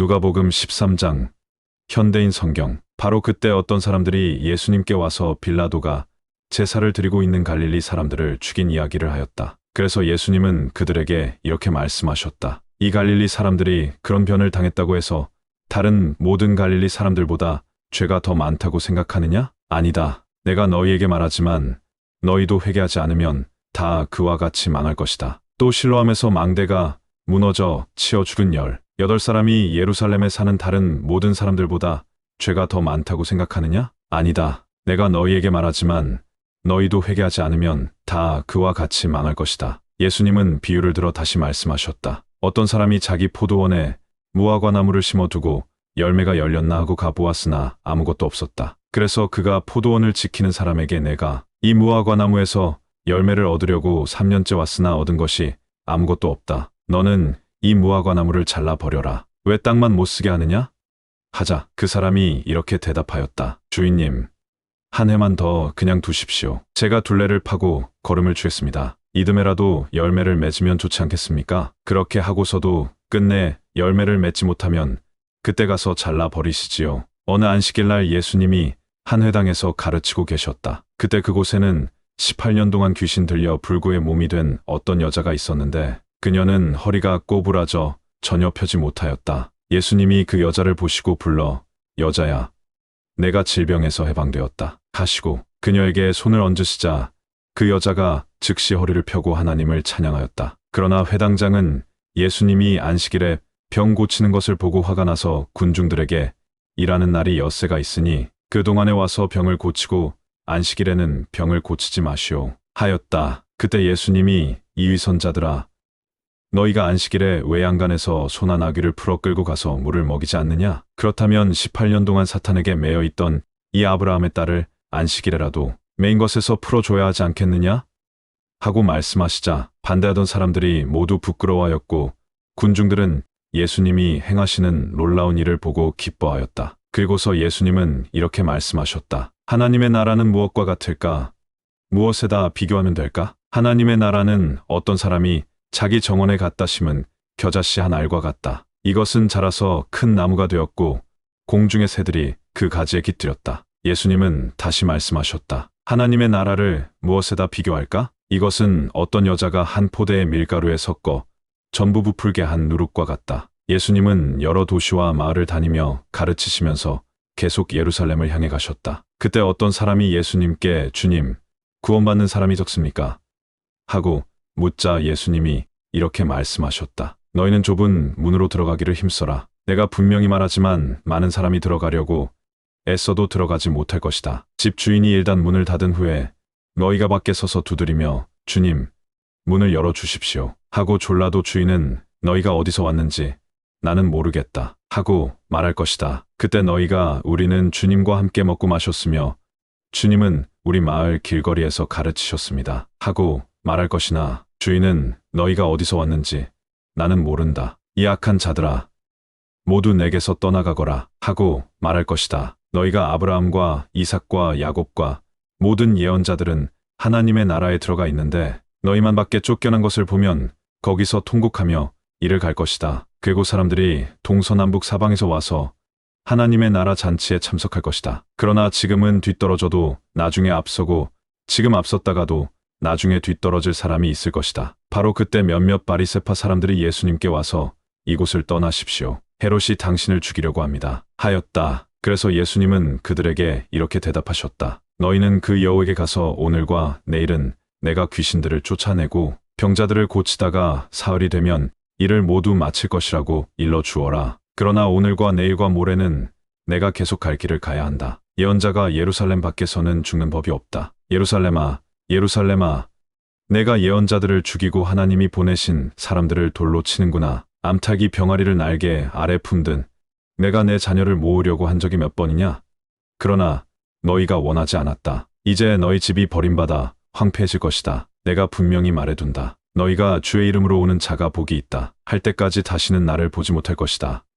누가복음 13장 현대인 성경 바로 그때 어떤 사람들이 예수님께 와서 빌라도가 제사를 드리고 있는 갈릴리 사람들을 죽인 이야기를 하였다. 그래서 예수님은 그들에게 이렇게 말씀하셨다. 이 갈릴리 사람들이 그런 변을 당했다고 해서 다른 모든 갈릴리 사람들보다 죄가 더 많다고 생각하느냐? 아니다. 내가 너희에게 말하지만 너희도 회개하지 않으면 다 그와 같이 망할 것이다. 또 실로암에서 망대가 무너져 치어 죽은 열 여덟 사람이 예루살렘에 사는 다른 모든 사람들보다 죄가 더 많다고 생각하느냐? 아니다. 내가 너희에게 말하지만 너희도 회개하지 않으면 다 그와 같이 망할 것이다. 예수님은 비유를 들어 다시 말씀하셨다. 어떤 사람이 자기 포도원에 무화과 나무를 심어두고 열매가 열렸나 하고 가보았으나 아무것도 없었다. 그래서 그가 포도원을 지키는 사람에게 내가 이 무화과 나무에서 열매를 얻으려고 3년째 왔으나 얻은 것이 아무것도 없다. 너는 이 무화과 나무를 잘라 버려라. 왜 땅만 못 쓰게 하느냐? 하자. 그 사람이 이렇게 대답하였다. 주인님, 한 해만 더 그냥 두십시오. 제가 둘레를 파고 걸음을 주겠습니다. 이듬해라도 열매를 맺으면 좋지 않겠습니까? 그렇게 하고서도 끝내 열매를 맺지 못하면 그때 가서 잘라 버리시지요. 어느 안식일 날 예수님이 한 회당에서 가르치고 계셨다. 그때 그곳에는 18년 동안 귀신 들려 불구의 몸이 된 어떤 여자가 있었는데 그녀는 허리가 꼬부라져 전혀 펴지 못하였다. 예수님이 그 여자를 보시고 불러 여자야, 내가 질병에서 해방되었다. 하시고 그녀에게 손을 얹으시자 그 여자가 즉시 허리를 펴고 하나님을 찬양하였다. 그러나 회당장은 예수님이 안식일에 병 고치는 것을 보고 화가 나서 군중들에게 일하는 날이 엿새가 있으니 그동안에 와서 병을 고치고 안식일에는 병을 고치지 마시오. 하였다. 그때 예수님이 이위선자들아 너희가 안식일에 외양간에서 소나 나귀를 풀어 끌고 가서 물을 먹이지 않느냐? 그렇다면 18년 동안 사탄에게 매여 있던 이 아브라함의 딸을 안식일에라도 메인 것에서 풀어줘야 하지 않겠느냐? 하고 말씀하시자 반대하던 사람들이 모두 부끄러워하였고 군중들은 예수님이 행하시는 놀라운 일을 보고 기뻐하였다. 그리고서 예수님은 이렇게 말씀하셨다. 하나님의 나라는 무엇과 같을까? 무엇에다 비교하면 될까? 하나님의 나라는 어떤 사람이 자기 정원에 갖다 심은 겨자씨 한 알과 같다. 이것은 자라서 큰 나무가 되었고 공중의 새들이 그 가지에 깃들였다. 예수님은 다시 말씀하셨다. 하나님의 나라를 무엇에다 비교할까? 이것은 어떤 여자가 한 포대의 밀가루에 섞어 전부 부풀게 한 누룩과 같다. 예수님은 여러 도시와 마을을 다니며 가르치시면서 계속 예루살렘을 향해 가셨다. 그때 어떤 사람이 예수님께 주님, 구원받는 사람이 적습니까? 하고 묻자 예수님이 이렇게 말씀하셨다. 너희는 좁은 문으로 들어가기를 힘써라. 내가 분명히 말하지만 많은 사람이 들어가려고 애써도 들어가지 못할 것이다. 집 주인이 일단 문을 닫은 후에 너희가 밖에 서서 두드리며 주님, 문을 열어 주십시오. 하고 졸라도 주인은 너희가 어디서 왔는지 나는 모르겠다. 하고 말할 것이다. 그때 너희가 우리는 주님과 함께 먹고 마셨으며 주님은 우리 마을 길거리에서 가르치셨습니다. 하고 말할 것이나 주인은 너희가 어디서 왔는지 나는 모른다. 이 악한 자들아 모두 내게서 떠나가거라 하고 말할 것이다. 너희가 아브라함과 이삭과 야곱과 모든 예언자들은 하나님의 나라에 들어가 있는데 너희만 밖에 쫓겨난 것을 보면 거기서 통곡하며 이를 갈 것이다. 그리고 사람들이 동서남북 사방에서 와서 하나님의 나라 잔치에 참석할 것이다. 그러나 지금은 뒤떨어져도 나중에 앞서고 지금 앞섰다가도 나중에 뒤떨어질 사람이 있을 것이다. 바로 그때 몇몇 바리세파 사람들이 예수님께 와서 이곳을 떠나십시오. 헤롯이 당신을 죽이려고 합니다. 하였다. 그래서 예수님은 그들에게 이렇게 대답하셨다. 너희는 그 여우에게 가서 오늘과 내일은 내가 귀신들을 쫓아내고 병자들을 고치다가 사흘이 되면 이를 모두 마칠 것이라고 일러 주어라. 그러나 오늘과 내일과 모레는 내가 계속 갈 길을 가야 한다. 예언자가 예루살렘 밖에서는 죽는 법이 없다. 예루살렘아, 예루살렘아, 내가 예언자들을 죽이고 하나님이 보내신 사람들을 돌로 치는구나. 암탉이 병아리를 날개 아래 품든 내가 내 자녀를 모으려고 한 적이 몇 번이냐? 그러나 너희가 원하지 않았다. 이제 너희 집이 버림받아 황폐해질 것이다. 내가 분명히 말해둔다. 너희가 주의 이름으로 오는 자가 복이 있다. 할 때까지 다시는 나를 보지 못할 것이다.